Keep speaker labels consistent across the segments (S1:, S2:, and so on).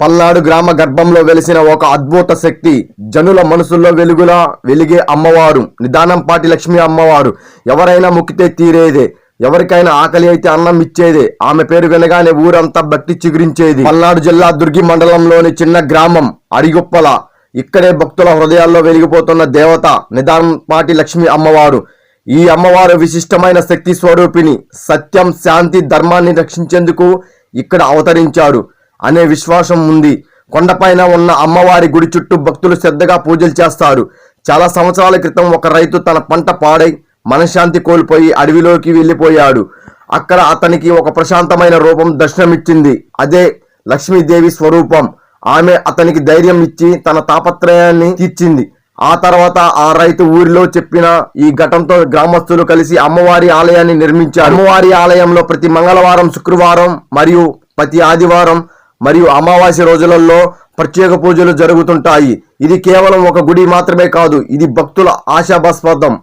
S1: పల్నాడు గ్రామ గర్భంలో వెలిసిన ఒక అద్భుత శక్తి జనుల మనసుల్లో వెలుగులా వెలిగే అమ్మవారు నిదానంపాటి లక్ష్మీ అమ్మవారు. ఎవరైనా ముక్కితే తీరేదే ఎవరికైనా ఆకలి అయితే అన్నం ఇచ్చేదే. ఆమె పేరు వినగానే ఊరంతా భక్తి చిగురించేది. పల్నాడు జిల్లా దుర్గి మండలంలోని చిన్న గ్రామం అడిగొప్పల. ఇక్కడే భక్తుల హృదయాల్లో వెలిగిపోతున్న దేవత నిదానంపాటి లక్ష్మీ అమ్మవారు. ఈ అమ్మవారు విశిష్టమైన శక్తి స్వరూపిణి. సత్యం శాంతి ధర్మాన్ని రక్షించేందుకు ఇక్కడ అవతరించారు. అనే విశ్వాసం ఉంది. కొండపైన ఉన్న అమ్మవారి గుడి చుట్టూ భక్తులు శ్రద్ధగా పూజలు చేస్తారు. చాలా సంవత్సరాల క్రితం ఒక రైతు తన పంట పాడై మనశ్శాంతి కోల్పోయి అడవిలోకి వెళ్ళిపోయాడు. అక్కడ అతనికి ఒక ప్రశాంతమైన రూపం దర్శనమిచ్చింది. అదే లక్ష్మీదేవి స్వరూపం. ఆమె అతనికి ధైర్యం ఇచ్చి తన తాపత్రయాన్ని తీర్చింది. ఆ తర్వాత ఆ రైతు ఊరిలో చెప్పిన ఈ ఘటనతో గ్రామస్తులు కలిసి అమ్మవారి ఆలయాన్ని నిర్మించారు. అమ్మవారి ఆలయంలో ప్రతి మంగళవారం శుక్రవారం మరియు ప్రతి ఆదివారం మరియు అమావాస్య రోజులలో ప్రత్యేక పూజలు జరుగుతుంటాయి. ఇది కేవలం ఒక గుడి మాత్రమే కాదు ఇది భక్తుల ఆశాభాస్పదం.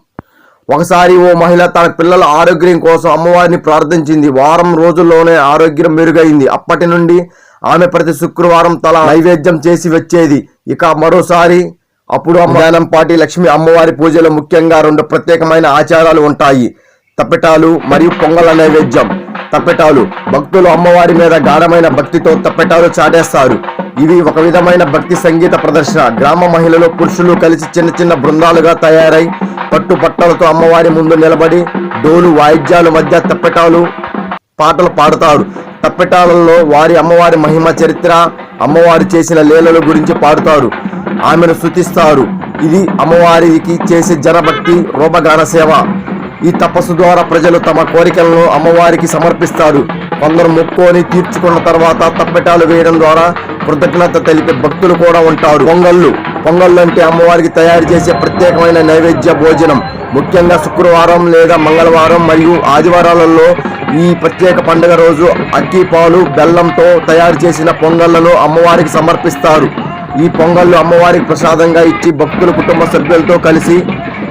S1: ఒకసారి ఓ మహిళ తన పిల్లల ఆరోగ్యం కోసం అమ్మవారిని ప్రార్థించింది. వారం రోజుల్లోనే ఆరోగ్యం మెరుగైంది. అప్పటి నుండి ఆమె ప్రతి శుక్రవారం తల నైవేద్యం చేసి వచ్చేది. ఇక మరోసారి అప్పుడు పాటి లక్ష్మి అమ్మవారి పూజలో ముఖ్యంగా రెండు ప్రత్యేకమైన ఆచారాలు ఉంటాయి. తప్పిటాలు మరియు పొంగల నైవేద్యం. తప్పెటాలు. భక్తులు అమ్మవారి మీద గాఢమైన భక్తితో తప్పెటాలు చాటేస్తారు. ఇవి ఒక విధమైన భక్తి సంగీత ప్రదర్శన. గ్రామ మహిళలు పురుషులు కలిసి చిన్న చిన్న బృందాలుగా తయారై పట్టు పట్టలతో అమ్మవారి ముందు నిలబడి డోలు వాయిద్యాల మధ్య తప్పెటాలు పాటలు పాడుతారు. తప్పెటాలలో వారి అమ్మవారి మహిమ చరిత్ర అమ్మవారు చేసిన లీలల గురించి పాడుతారు. ఆమెను శృతిస్తారు ఇది అమ్మవారికి చేసే జనభక్తి రూపగాన సేవ. ఈ తపస్సు ద్వారా ప్రజలు తమ కోరికలను అమ్మవారికి సమర్పిస్తారు. కొందరు మొక్కుని తీర్చుకున్న తర్వాత తప్పెటాలు వేయడం ద్వారా కృతజ్ఞత తెలిపే భక్తులు కూడా ఉంటారు. పొంగళ్ళు. పొంగళ్ళు అంటే అమ్మవారికి తయారు చేసే ప్రత్యేకమైన నైవేద్య భోజనం. ముఖ్యంగా శుక్రవారం లేదా మంగళవారం మరియు ఆదివారాలలో ఈ ప్రత్యేక పండుగ రోజు అక్కి పాలు బెల్లంతో తయారు చేసిన పొంగళ్ళను అమ్మవారికి సమర్పిస్తారు. ఈ పొంగళ్ళు అమ్మవారికి ప్రసాదంగా ఇచ్చి భక్తులు కుటుంబ సభ్యులతో కలిసి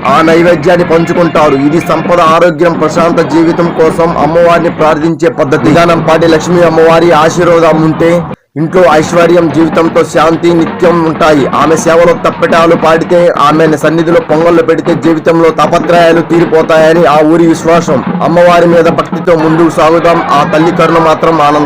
S1: ఆ నైవేద్యాన్ని పంచుకుంటారు. ఇది సంపద ఆరోగ్యం ప్రశాంత జీవితం కోసం అమ్మవారిని ప్రార్థించే పద్ధతి. విధానం పాటి లక్ష్మీ అమ్మవారి ఆశీర్వాదం ఉంటే ఇంట్లో ఐశ్వర్యం జీవితంతో శాంతి నిత్యం ఉంటాయి. ఆమె సేవలో తప్పెటాలు పాడితే ఆమె సన్నిధిలో పొంగళ్ళు పెడితే జీవితంలో తపత్రయాలు తీరిపోతాయని ఆ ఊరి విశ్వాసం. అమ్మవారి మీద భక్తితో ముందుకు సాగుదాం. ఆ తల్లి కరుణ మాత్రం ఆనందం